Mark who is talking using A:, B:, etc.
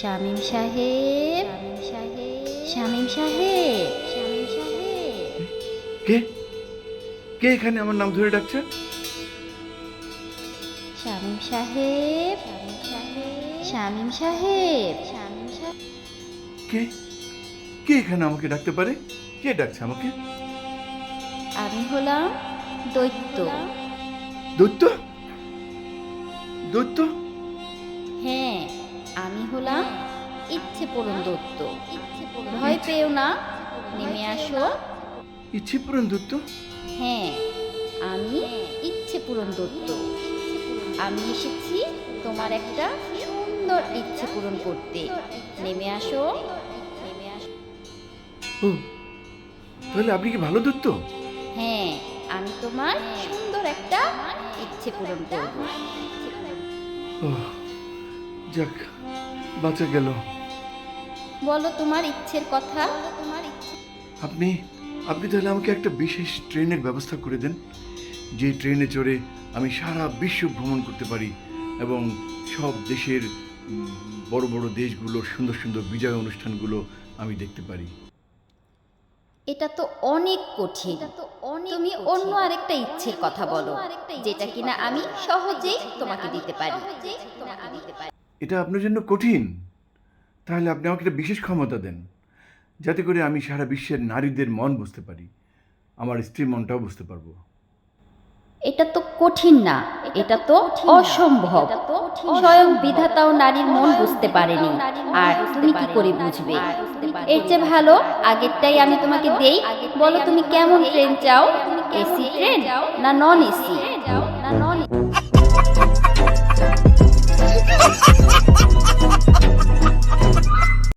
A: শামীম সাহেব। শামীম সাহেব। শামীম সাহেব।
B: কে? কে এখানে আমার নাম ধরে ডাকছে?
A: শামীম সাহেব। শামীম সাহেব। শামীম সাহেব।
B: কে? কে এখানে আমাকে ডাকতে পারে? কে ডাকছে আমাকে?
A: আমি হলাম দৈত্য।
B: দৈত্য? দৈত্য?
A: হ্যাঁ। আমি হলাম ইচ্ছে পূরণ দত্ত। ভয় পেও না নেমে আসো।
B: ইচ্ছে পূরণ দৈত্য
A: হ্যাঁ আমি ইচ্ছে পূরণ দত্ত। আমি এসেছি তোমার একটা সুন্দর ইচ্ছে পূরণ করতে। নেমে আসো। নেমে আসো
B: ও তাহলে আপনি কি ভালো দৈত্য
A: হ্যাঁ আমি তোমার সুন্দর একটা ইচ্ছে পূরণ করব।
B: যাক বাঁচা গেল।
A: বলো তোমার ইচ্ছের কথা। তোমার ইচ্ছে
B: আপনি আপনি তাহলে আমাকে একটা বিশেষ ট্রেনের ব্যবস্থা করে দেন। যে ট্রেনে চড়ে আমি সারা বিশ্ব ভ্রমণ করতে পারি এবং সব দেশের বড় বড় দেশগুলোর সুন্দর সুন্দর বিজয় অনুষ্ঠানগুলো আমি দেখতে পারি।
A: এটা তো অনেক কঠিন। তুমি অন্য আরেকটা ইচ্ছের কথা বলো যেটা কিনা আমি সহজেই তোমাকে দিতে পারি। তোমাকে দিতে পারি।
B: এটা আপনার জন্য কঠিন। তাহলে আপনি আমাকে একটা বিশেষ ক্ষমতা দেন যাতে করে আমি সারা বিশ্বের নারীদের মন বুঝতে পারি আমার স্ত্রীর মনটাও বুঝতে পারব।
A: এটা তো কঠিন না এটা তো অসম্ভব। স্বয়ং বিধাতাও নারীর মন বুঝতে পারেনি আর তুমি কি করে বুঝবে? এর চেয়ে ভালো আগেরটাই আমি তোমাকে দেই। বলো তুমি কেমন ট্রেন চাও? এসি ট্রেন না নন এসি না নন